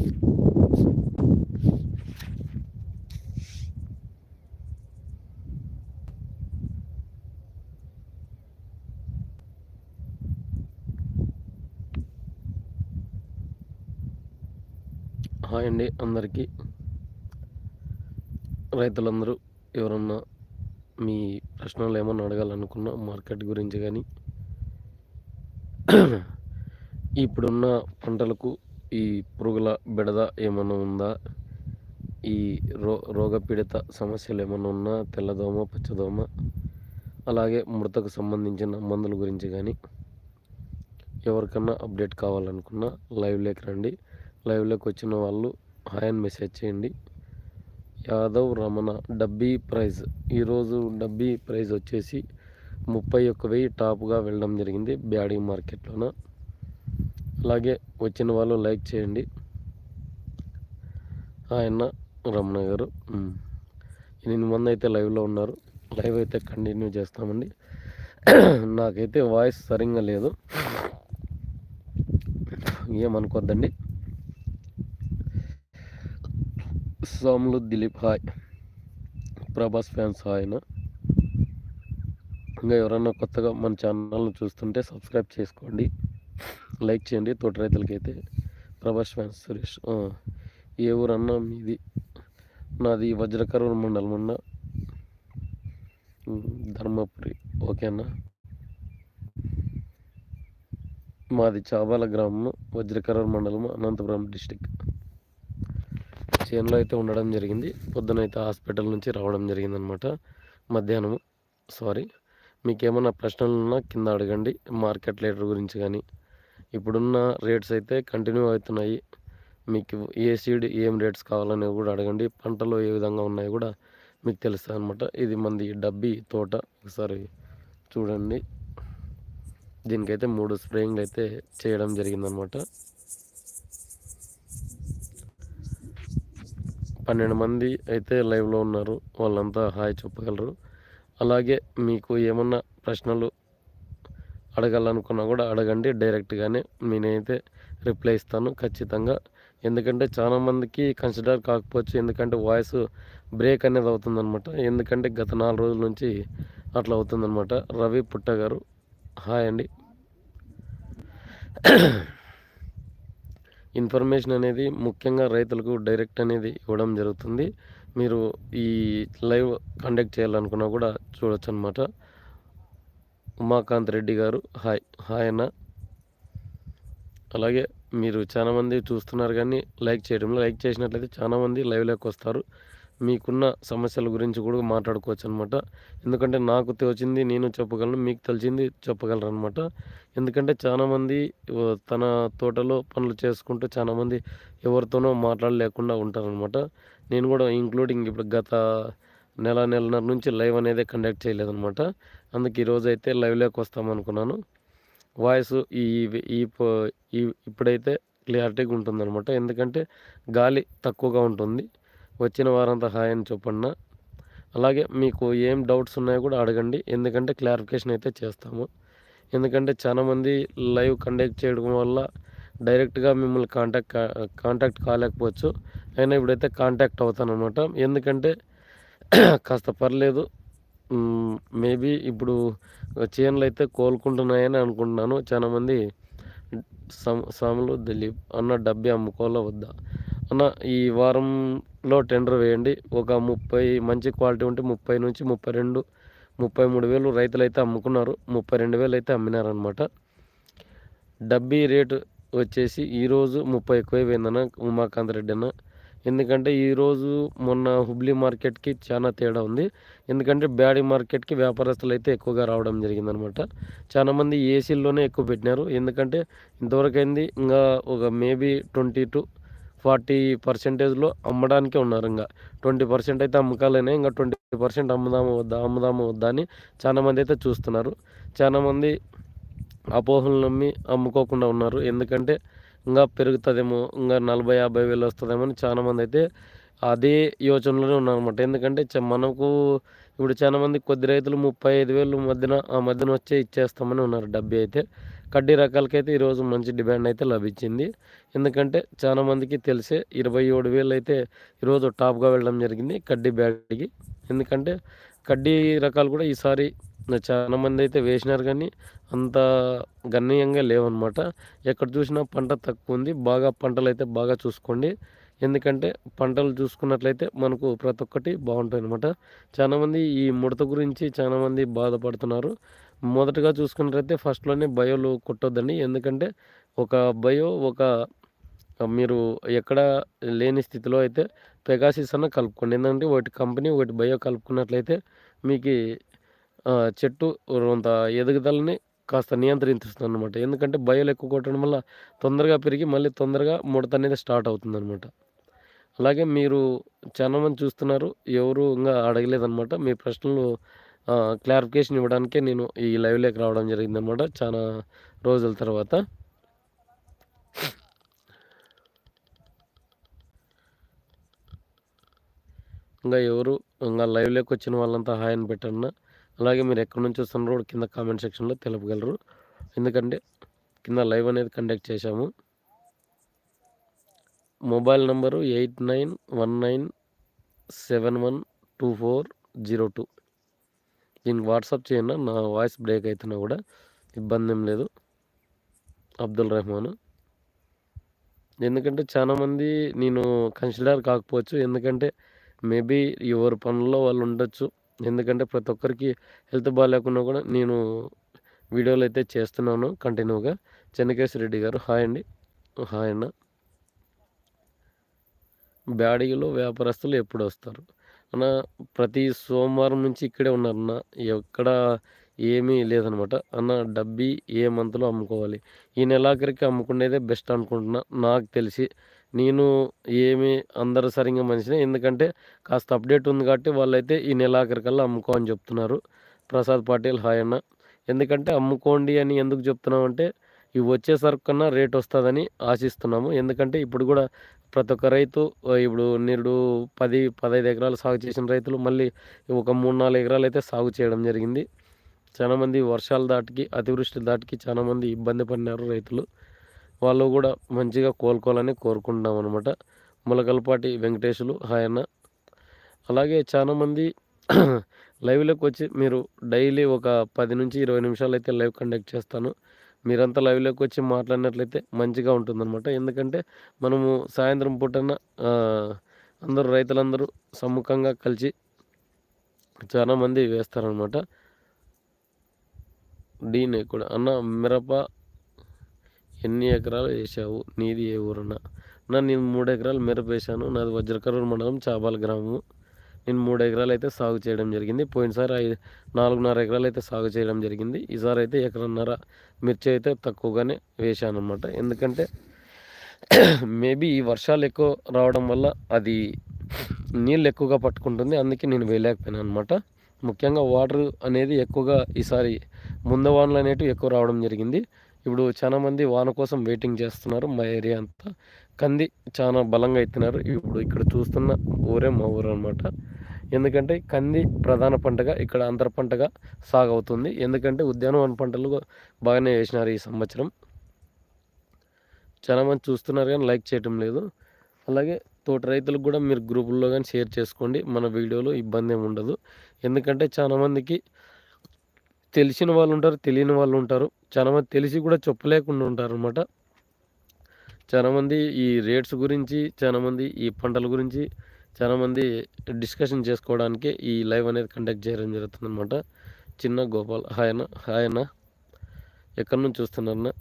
Hi అండి అందరికీ. రైతులందరూ ఎవరన్నా మీ ప్రశ్నలు ఏమన్నా అడగాలనుకున్నా మార్కెట్ గురించి కానీ ఇప్పుడున్న పంటలకు ఈ పురుగుల బిడద ఏమన్నా ఉందా? ఈ రో రోగపీడిత సమస్యలు ఏమన్నా ఉన్నా? తెల్లదోమ పచ్చదోమ అలాగే ముడతకు సంబంధించిన మందుల గురించి కానీ ఎవరికన్నా అప్డేట్ కావాలనుకున్నా లైవ్లోకి రండి. లైవ్లోకి వచ్చిన వాళ్ళు హాయ్ అని మెసేజ్ చేయండి. యాదవ్ రమణ డబ్బీ ప్రైజ్. ఈరోజు డబ్బీ ప్రైజ్ వచ్చేసి ముప్పై ఒక్క వెయ్యి టాప్గా వెళ్ళడం జరిగింది బ్యాడీ మార్కెట్లోన. అలాగే వచ్చిన వాళ్ళు లైక్ చేయండి. ఆయన రమణ గారు. ఎనిమిది మంది అయితే లైవ్లో ఉన్నారు. లైవ్ అయితే కంటిన్యూ చేస్తామండి. నాకైతే వాయిస్ సరిగ్గా లేదు. ఏమనుకోద్దండి? సోములు దిలీప్ హాయ్. ప్రభాస్ ఫ్యాన్స్ ఆయన ఇంకా ఎవరైనా కొత్తగా మన ఛానల్ను చూస్తుంటే సబ్స్క్రైబ్ చేసుకోండి. లైక్ చేయండి. తోటి రైతులకైతే ప్రభాస్ ఫ్యాన్స్ సురేష్ ఏ ఊరన్నా మీది నాది వజ్రకరూర్ మండలం అన్న. ఉమ్, ధర్మపురి ఓకేనా మాది చాబాల గ్రామం వజ్రకరూర్ మండలం అనంతపురం డిస్టిక్. చేనులో అయితే ఉండడం జరిగింది. పొద్దునైతే హాస్పిటల్ నుంచి రావడం జరిగింది అనమాట మధ్యాహ్నం సారీ. మీకు ఏమైనా ప్రశ్నలు ఉన్నా కింద అడగండి. మార్కెట్ లీటర్ గురించి కానీ ఇప్పుడున్న రేట్స్ అయితే కంటిన్యూ అవుతున్నాయి. మీకు ఏ సీడ్ ఏం రేట్స్ కావాలని కూడా అడగండి. పంటలు ఏ విధంగా ఉన్నాయో కూడా మీకు తెలుస్తుంది అనమాట ఇది మంది డబ్బీ తోట. ఒకసారి చూడండి. దీనికైతే మూడు స్ప్రేయింగ్లు అయితే చేయడం జరిగిందనమాట పన్నెండు మంది అయితే లైవ్లో ఉన్నారు. వాళ్ళంతా హాయ్ చెప్పగలరు. అలాగే మీకు ఏమన్నా ప్రశ్నలు అడగాలనుకున్నా కూడా అడగండి డైరెక్ట్గానే నేనైతే రిప్లై ఇస్తాను ఖచ్చితంగా. ఎందుకంటే చాలా మందికి కన్సిడర్ కాకపోవచ్చు ఎందుకంటే వాయిస్ బ్రేక్ అనేది అవుతుందన్నమాట. ఎందుకంటే గత నాలుగు రోజుల నుంచి అట్లా అవుతుందన్నమాట. రవి పుట్ట గారు హాయ్ అండి. ఇన్ఫర్మేషన్ అనేది ముఖ్యంగా రైతులకు డైరెక్ట్ అనేది ఇవ్వడం జరుగుతుంది. మీరు ఈ లైవ్ కండక్ట్ చేయాలనుకున్నా కూడా చూడొచ్చు అనమాట ఉమాకాంత్ రెడ్డి గారు. హాయ్. హాయ్ అన్న. అలాగే మీరు చాలామంది చూస్తున్నారు కానీ లైక్ చేయడంలో లైక్ చేసినట్లయితే చాలామంది లైవ్లోకి వస్తారు. మీకున్న సమస్యల గురించి కూడా మాట్లాడుకోవచ్చు అనమాట ఎందుకంటే నాకు తోచింది నేను చెప్పగలను మీకు తెలిసింది చెప్పగలరు అనమాట ఎందుకంటే చాలామంది తన తోటలో పనులు చేసుకుంటూ చాలామంది ఎవరితోనో మాట్లాడలేకుండా ఉంటారనమాట నేను కూడా ఇంక్లూడింగ్ ఇప్పుడు గత నెల నెలన్నర నుంచి లైవ్ అనేది కండక్ట్ చేయలేదనమాట అందుకే ఈరోజు అయితే లైవ్లోకి వస్తామనుకున్నాను. వాయిస్ ఈ ఈ ఇప్పుడైతే క్లియారిటీగా ఉంటుందన్నమాట. ఎందుకంటే గాలి తక్కువగా ఉంటుంది. వచ్చిన వారంతా హాయ్ అని చెప్పండి అలాగే మీకు ఏం డౌట్స్ ఉన్నాయో కూడా అడగండి. ఎందుకంటే క్లారిఫికేషన్ అయితే చేస్తాము. ఎందుకంటే చాలామంది లైవ్ కండక్ట్ చేయడం వల్ల డైరెక్ట్గా మిమ్మల్ని కాంటాక్ట్ కాంటాక్ట్ కాలేకపోవచ్చు. అయినా ఇప్పుడైతే కాంటాక్ట్ అవుతాను అనమాట ఎందుకంటే కాస్త పర్లేదు. మేబీ ఇప్పుడు చేనులు అయితే కోలుకుంటున్నాయని అనుకుంటున్నాను. చాలామంది సమ్ సాములు దిలీప్ అన్న డబ్బే అమ్ముకోవాలా వద్దా? అన్న ఈ వారంలో టెండర్ వేయండి. ఒక ముప్పై మంచి క్వాలిటీ ఉంటే ముప్పై నుంచి ముప్పై రెండు ముప్పై మూడు వేలు రైతులు అయితే అమ్ముకున్నారు. ముప్పై రెండు వేలు అయితే అమ్మినారనమాట డబ్బీ రేటు వచ్చేసి ఈరోజు ముప్పై ఎక్కువైపోయిందన్న ఉమాకాంత్ రెడ్డి అన్న. ఎందుకంటే ఈరోజు మొన్న హుబ్లీ మార్కెట్కి చాలా తేడా ఉంది. ఎందుకంటే బ్యాడీ మార్కెట్కి వ్యాపారస్తులు అయితే ఎక్కువగా రావడం జరిగిందనమాట. చాలామంది ఏసీల్లోనే ఎక్కువ పెట్టినారు. ఎందుకంటే ఇంతవరకు అయింది ఇంకా ఒక మేబీ ట్వంటీ టు ఫార్టీ పర్సెంటేజ్లో అమ్మడానికే ఉన్నారు ఇంకా. ట్వంటీ పర్సెంట్ అయితే అమ్మకాలనే ఇంకా ట్వంటీ పర్సెంట్ అమ్ముదాము వద్దా అమ్ముదాము వద్దా అని చాలామంది అయితే చూస్తున్నారు. చాలామంది అపోహలు నమ్మి అమ్ముకోకుండా ఉన్నారు. ఎందుకంటే ఇంకా పెరుగుతుందేమో ఇంకా నలభై యాభై వేలు వస్తుందేమో అని చాలామంది అయితే అదే యోచనలోనే ఉన్నారన్నమాట. ఎందుకంటే చ- మనకు ఇప్పుడు చాలా మంది కొద్ది రైతులు ముప్పై ఐదు వేలు మధ్యన ఆ మధ్యన వచ్చే ఇచ్చేస్తామని ఉన్నారు డబ్బి అయితే. కడ్డీ రకాలకైతే ఈరోజు మంచి డిమాండ్ అయితే లభించింది. ఎందుకంటే చాలా మందికి తెలిసే ఇరవై ఏడు వేలు అయితే ఈరోజు టాప్గా వెళ్ళడం జరిగింది కడ్డీ బ్యాగ్కి. ఎందుకంటే కడ్డీ రకాలు కూడా ఈసారి చాలా మంది అయితే వేసినారు కానీ అంత గణనీయంగా లేవన్నమాట. ఎక్కడ చూసినా పంట తక్కువ ఉంది. బాగా పంటలు అయితే బాగా చూసుకోండి. ఎందుకంటే పంటలు చూసుకున్నట్లయితే మనకు ప్రతి ఒక్కటి బాగుంటుంది అనమాట చాలామంది ఈ ముడత గురించి చాలామంది బాధపడుతున్నారు. మొదటగా చూసుకున్నట్లయితే ఫస్ట్లోనే బయోలు కొట్టొద్దండి. ఎందుకంటే ఒక బయో ఒక మీరు ఎక్కడ లేని స్థితిలో అయితే పెగాసిస్ అన్న కలుపుకోండి. ఎందుకంటే ఒకటి కంపెనీ ఒకటి బయో కలుపుకున్నట్లయితే మీకు చెట్టు కొంత ఎదుగుదలని కాస్త నియంత్రిస్తుంది అనమాట ఎందుకంటే బయోలు ఎక్కువ కొట్టడం వల్ల తొందరగా పెరిగి మళ్ళీ తొందరగా ముడత అనేది స్టార్ట్ అవుతుంది అనమాట అలాగే మీరు చాలా మంది చూస్తున్నారు ఎవరు ఇంకా అడగలేదనమాట మీ ప్రశ్నలు క్లారిఫికేషన్ ఇవ్వడానికే నేను ఈ లైవ్లోకి రావడం జరిగిందనమాట చాలా రోజుల తర్వాత. ఇంకా ఎవరు ఇంకా లైవ్లోకి వచ్చిన వాళ్ళంతా హాయ్ అని అలాగే మీరు ఎక్కడి నుంచి వస్తున్నారో కూడా కింద కామెంట్ సెక్షన్లో తెలుపగలరు. ఎందుకంటే కింద లైవ్ అనేది కండక్ట్ చేశాము. Mobile number eight nine one nine seven one two four zero two. దీనికి వాట్సాప్ చేయండి నా వాయిస్ బ్రేక్ అవుతున్నా కూడా ఇబ్బంది ఏం లేదు. అబ్దుల్ రెహమాన్. ఎందుకంటే చాలామంది నేను కన్సిడర్ కాకపోవచ్చు ఎందుకంటే మేబీ ఎవరి పనుల్లో వాళ్ళు ఉండొచ్చు. ఎందుకంటే ప్రతి ఒక్కరికి హెల్త్ బాగాలేకున్నా కూడా నేను వీడియోలు అయితే చేస్తున్నాను కంటిన్యూగా. చెన్నకేశ్వర రెడ్డి గారు హాయ్ అండి. హాయ్ అన్న. బ్యాడీలో వ్యాపారస్తులు ఎప్పుడు వస్తారు? అన్న ప్రతి సోమవారం నుంచి ఇక్కడే ఉన్నారన్న ఎక్కడ ఏమీ లేదనమాట. అన్న డబ్బీ ఏ మంత్లో అమ్ముకోవాలి? ఈ నెలాఖరికి అమ్ముకునేదే బెస్ట్ అనుకుంటున్నా. నాకు తెలిసి నేను ఏమి అందరు సరిగ్గా మనిషిని. ఎందుకంటే కాస్త అప్డేట్ ఉంది కాబట్టి వాళ్ళైతే ఈ నెలాఖరికల్లా అమ్ముకో అని చెప్తున్నారు. ప్రసాద్ పాటిల్ హాయ్ అన్న. ఎందుకంటే అమ్ముకోండి అని ఎందుకు చెప్తున్నామంటే ఇవి వచ్చే సరుకు కన్నా రేట్ వస్తుందని ఆశిస్తున్నాము. ఎందుకంటే ఇప్పుడు కూడా ప్రతి ఒక్క రైతు ఇప్పుడు నిరుడు పది పదహైదు ఎకరాలు సాగు చేసిన రైతులు మళ్ళీ ఒక మూడు నాలుగు ఎకరాలు అయితే సాగు చేయడం జరిగింది. చాలామంది వర్షాల దాటికి అతివృష్టి దాటికి చాలామంది ఇబ్బంది పడినారు రైతులు. వాళ్ళు కూడా మంచిగా కోలుకోవాలని కోరుకుంటున్నాం అనమాట ములకలపాటి వెంకటేశులు ఆయన. అలాగే చాలామంది లైవ్లోకి వచ్చి మీరు డైలీ ఒక పది నుంచి ఇరవై నిమిషాలు అయితే లైవ్ కండక్ట్ చేస్తాను. మీరంతా లైవ్లోకి వచ్చి మాట్లాడినట్లయితే మంచిగా ఉంటుందన్నమాట. ఎందుకంటే మనము సాయంత్రం పూటన అందరూ రైతులందరూ సమ్ముఖంగా కలిసి చాలామంది వేస్తారనమాట డీనే కూడా. అన్న మిరప ఎన్ని ఎకరాలు వేసావు నీది ఏ ఊరన్నా? నా నేను మూడు ఎకరాలు మిరప వేసాను నాది వజ్రకరూరు మండలం చాబాల గ్రామము. నేను మూడు ఎకరాలు అయితే సాగు చేయడం జరిగింది. పోయినసారి ఐదు నాలుగున్నర ఎకరాలు అయితే సాగు చేయడం జరిగింది. ఈసారి అయితే ఎకరన్నర మిర్చి అయితే తక్కువగానే వేశాను అనమాట ఎందుకంటే మేబీ ఈ వర్షాలు ఎక్కువ రావడం వల్ల అది నీళ్ళు ఎక్కువగా పట్టుకుంటుంది. అందుకే నేను వేయలేకపోయాను అనమాట ముఖ్యంగా వాటర్ అనేది ఎక్కువగా ఈసారి ముందవానులు అనేటివి ఎక్కువ రావడం జరిగింది. ఇప్పుడు చాలామంది వాన కోసం వెయిటింగ్ చేస్తున్నారు. మా ఏరియా అంతా కంది చాలా బలంగా ఎత్తినారు. ఇప్పుడు ఇక్కడ చూస్తున్న ఊరే మా ఊరు అనమాట ఎందుకంటే కంది ప్రధాన పంటగా ఇక్కడ అంతర పంటగా సాగవుతుంది. ఎందుకంటే ఉద్యానవన పంటలు బాగానే వేసినారు ఈ సంవత్సరం. చాలామంది చూస్తున్నారు కానీ లైక్ చేయటం లేదు. అలాగే తోట రైతులకు కూడా మీరు గ్రూపుల్లో కానీ షేర్ చేసుకోండి. మన వీడియోలో ఇబ్బంది ఏమి ఉండదు. ఎందుకంటే చాలామందికి తెలిసిన వాళ్ళు ఉంటారు తెలియని వాళ్ళు ఉంటారు చాలామంది తెలిసి కూడా చెప్పలేకుండా ఉంటారు అనమాట చాలామంది ఈ రేట్స్ గురించి చాలామంది ఈ పంటల గురించి చాలామంది డిస్కషన్ చేసుకోవడానికి ఈ లైవ్ అనేది కండక్ట్ చేయడం జరుగుతుందన్నమాట. చిన్న గోపాల్ హాయన హాయన ఎక్కడి నుంచి చూస్తున్నారన్నా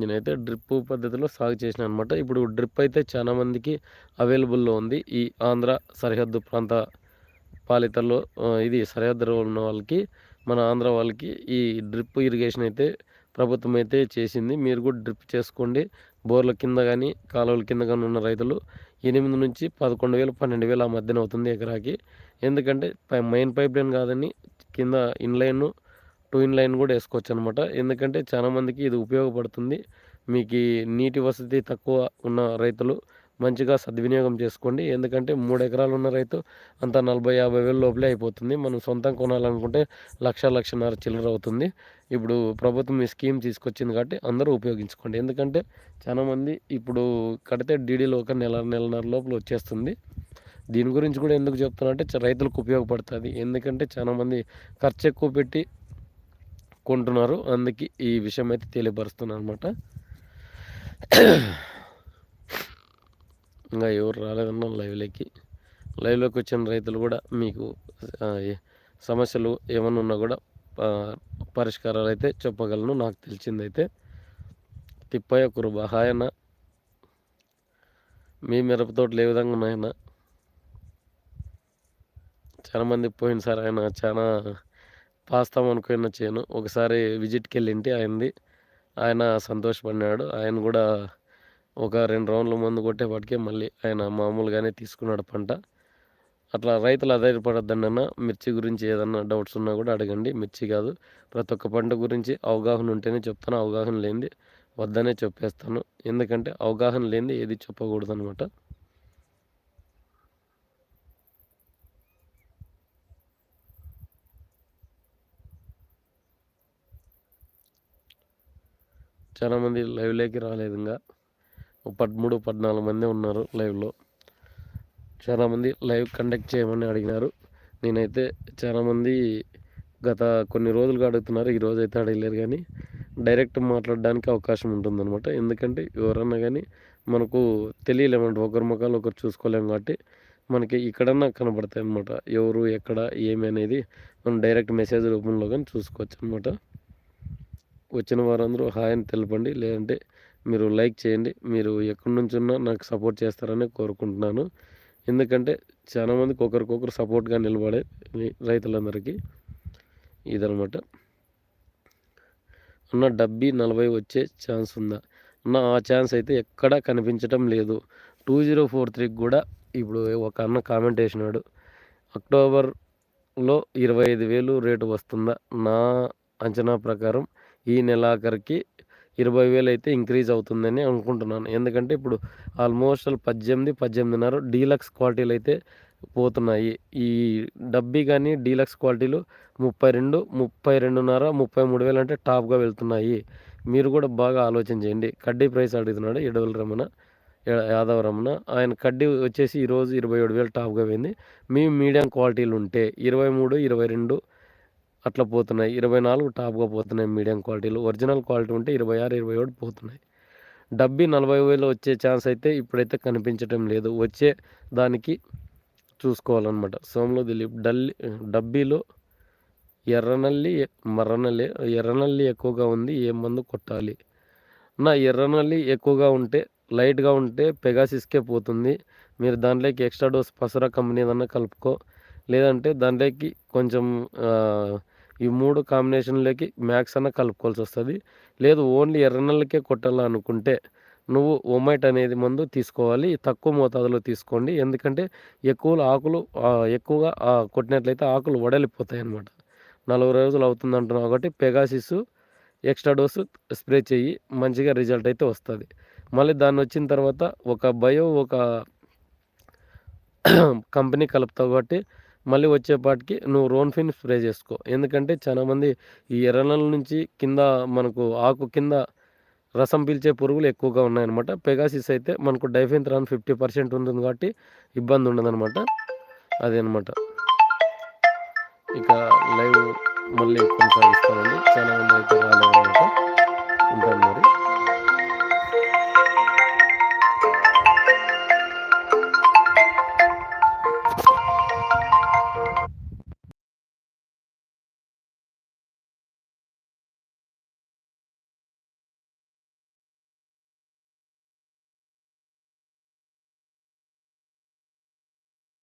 నేనైతే డ్రిప్ పద్ధతిలో సాగు చేసిన అనమాట ఇప్పుడు డ్రిప్ అయితే చాలామందికి అవైలబుల్లో ఉంది. ఈ ఆంధ్ర సరిహద్దు ప్రాంత పాలితల్లో ఇది సరిహద్దులో ఉన్న వాళ్ళకి మన ఆంధ్ర వాళ్ళకి ఈ డ్రిప్ ఇరిగేషన్ అయితే ప్రభుత్వం అయితే చేసింది. మీరు కూడా డ్రిప్ చేసుకోండి. బోర్ల కింద కానీ కాలువల కింద కానీ ఉన్న రైతులు ఎనిమిది నుంచి పదకొండు వేలు పన్నెండు వేలు ఆ మధ్యన అవుతుంది ఎకరాకి. ఎందుకంటే మెయిన్ పైప్ లైన్ కాదని కింద ఇన్లైన్ టూ ఇన్ లైన్ కూడా వేసుకోవచ్చు అనమాట ఎందుకంటే చాలామందికి ఇది ఉపయోగపడుతుంది. మీకు నీటి వసతి తక్కువ ఉన్న రైతులు మంచిగా సద్వినియోగం చేసుకోండి. ఎందుకంటే మూడు ఎకరాలు ఉన్న రైతు అంత నలభై యాభై వేల లోపలే అయిపోతుంది. మనం సొంతం కొనాలనుకుంటే లక్ష లక్షన్నర చిల్లర అవుతుంది. ఇప్పుడు ప్రభుత్వం ఈ స్కీమ్ తీసుకొచ్చింది కాబట్టి అందరూ ఉపయోగించుకోండి. ఎందుకంటే చాలామంది ఇప్పుడు కడితే డీడీలో ఒక నెల నెలన్నర లోపల వచ్చేస్తుంది. దీని గురించి కూడా ఎందుకు చెప్తున్నా అంటే రైతులకు ఉపయోగపడుతుంది. ఎందుకంటే చాలామంది ఖర్చు ఎక్కువ పెట్టి కొంటున్నారు. అందుకే ఈ విషయం అయితే తెలియపరుస్తున్నాను అనమాట ఇంకా ఎవరు రాలేదన్నా లైవ్లోకి. లైవ్లోకి వచ్చిన రైతులు కూడా మీకు సమస్యలు ఏమన్నా ఉన్నా కూడా పరిష్కారాలు అయితే చెప్పగలను నాకు తెలిసిందైతే. తిప్పయ్య కురుబ. హాయన్న మీ మిరపతోటలు ఏ విధంగా ఉన్నాయన్న? చాలామంది పోయింది సార్ ఆయన చాలా పాస్తాం అనుకున్న చేను. ఒకసారి విజిట్కి వెళ్ళింటి ఆయనది. ఆయన సంతోషపడినాడు. ఆయన కూడా ఒక రెండు రౌండ్ల మందు కొట్టేపాటికే మళ్ళీ ఆయన మామూలుగానే తీసుకున్నాడు పంట. అట్లా రైతులు ఆధారపడద్దండి అన్న. మిర్చి గురించి ఏదన్నా డౌట్స్ ఉన్నా కూడా అడగండి. మిర్చి కాదు ప్రతి ఒక్క పంట గురించి అవగాహన ఉంటేనే చెప్తాను. అవగాహన లేనిది వద్దనే చెప్పేస్తాను. ఎందుకంటే అవగాహన లేనిది ఏది చెప్పకూడదు అనమాట చాలామంది లైవ్లోకి రాలేదు ఇంకా. పదమూడు పద్నాలుగు మంది ఉన్నారు లైవ్లో. చాలామంది లైవ్ కండక్ట్ చేయమని అడిగినారు. నేనైతే చాలామంది గత కొన్ని రోజులుగా అడుగుతున్నారు ఈరోజు అయితే అడగలేరు కానీ డైరెక్ట్ మాట్లాడడానికి అవకాశం ఉంటుందన్నమాట. ఎందుకంటే ఎవరన్నా కానీ మనకు తెలియలేమంట ఒకరి ముఖాలు ఒకరు చూసుకోలేము కాబట్టి మనకి ఇక్కడన్నా కనబడతాయి అనమాట ఎవరు ఎక్కడ ఏమి అనేది మనం డైరెక్ట్ మెసేజ్ రూపంలో కానీ చూసుకోవచ్చు అనమాట వచ్చిన వారందరూ హాయ్ అని తెలపండి లేదంటే మీరు లైక్ చేయండి. మీరు ఎక్కడి నుంచి ఉన్నా నాకు సపోర్ట్ చేస్తారని కోరుకుంటున్నాను. ఎందుకంటే చాలామందికి ఒకరికొకరు సపోర్ట్గా నిలబడే రైతులందరికీ ఇదనమాట అన్న డబ్బీ నలభై వచ్చే ఛాన్స్ ఉందా? అన్న ఆ ఛాన్స్ అయితే ఎక్కడా కనిపించటం లేదు. టూ జీరో ఫోర్ త్రీకి కూడా ఇప్పుడు ఒక అన్న కామెంట్ వేసినాడు అక్టోబర్లో ఇరవై ఐదు వేలు రేటు వస్తుందా? నా అంచనా ప్రకారం ఈ నెలాఖరికి ఇరవై వేలు అయితే ఇంక్రీజ్ అవుతుందని అనుకుంటున్నాను. ఎందుకంటే ఇప్పుడు ఆల్మోస్ట్ పద్దెనిమిది పద్దెనిమిదిన్నర డీలక్స్ క్వాలిటీలు అయితే పోతున్నాయి. ఈ డబ్బీ కానీ డీలక్స్ క్వాలిటీలు ముప్పై రెండు ముప్పై రెండున్నర ముప్పై మూడు వేలు అంటే టాప్గా వెళ్తున్నాయి. మీరు కూడా బాగా ఆలోచన చేయండి. కడ్డీ ప్రైస్ అడుగుతున్నాడు ఎడవల రమణ యాదవ రమణ. ఆయన కడ్డీ వచ్చేసి ఈరోజు ఇరవై ఏడు వేలు టాప్గా పోయింది. మీ మీడియం క్వాలిటీలు ఉంటే ఇరవై మూడు ఇరవై రెండు అట్లా పోతున్నాయి. ఇరవై నాలుగు టాప్గా పోతున్నాయి మీడియం క్వాలిటీలు. ఒరిజినల్ క్వాలిటీ ఉంటే ఇరవై ఆరు ఇరవై ఏడు పోతున్నాయి. డబ్బీ నలభై వేలు వచ్చే ఛాన్స్ అయితే ఇప్పుడైతే కనిపించడం లేదు. వచ్చే దానికి చూసుకోవాలన్నమాట. సోమలో దిలీప్ డల్లి డబ్బీలో ఎర్రనల్లి మర్రనల్లి ఎర్రనల్లి ఎక్కువగా ఉంది ఏ మందు కొట్టాలి? నా ఎర్రనల్లి ఎక్కువగా ఉంటే లైట్గా ఉంటే పెగాసిస్కే పోతుంది. మీరు దాంట్లోకి ఎక్స్ట్రా డోస్ పసరా కంపెనీ ఏదన్నా కలుపుకో. లేదంటే దాంట్లోకి కొంచెం ఈ మూడు కాంబినేషన్లకి మ్యాక్స్ అన్న కలుపుకోవాల్సి వస్తుంది లేదు ఓన్లీ ఎర్రనల్లకే కొట్టాలనుకుంటే నువ్వు ఒమైట్ అనేది మందు తీసుకోవాలి. తక్కువ మోతాదులో తీసుకోండి. ఎందుకంటే ఎక్కువ ఆకులు ఎక్కువగా కొట్టినట్లయితే ఆకులు వడలిపోతాయి అన్నమాట నలభై రోజులు అవుతుంది అంటున్నావు కాబట్టి పెగాసిస్ ఎక్స్ట్రా డోసు స్ప్రే చెయ్యి. మంచిగా రిజల్ట్ అయితే వస్తుంది. మళ్ళీ దాన్ని వచ్చిన తర్వాత ఒక బయో ఒక కంపెనీ కలుపుతావు కాబట్టి మళ్ళీ వచ్చేపాటికి నువ్వు రోన్ఫిన్ స్ప్రే చేసుకో. ఎందుకంటే చాలామంది ఈ ఎర్రనల నుంచి కింద మనకు ఆకు కింద రసం పీల్చే పురుగులు ఎక్కువగా ఉన్నాయన్నమాట. పెగాసిస్ అయితే మనకు డైఫెన్థ్రాన్ ఫిఫ్టీ పర్సెంట్ ఉంటుంది కాబట్టి ఇబ్బంది ఉండదన్నమాట. అదనమాట ఇక లైవ్ మళ్ళీ కొనసాగిస్తామండి. చాలా మంది అయితే రాలేదన్నమాట. ఉంటాను.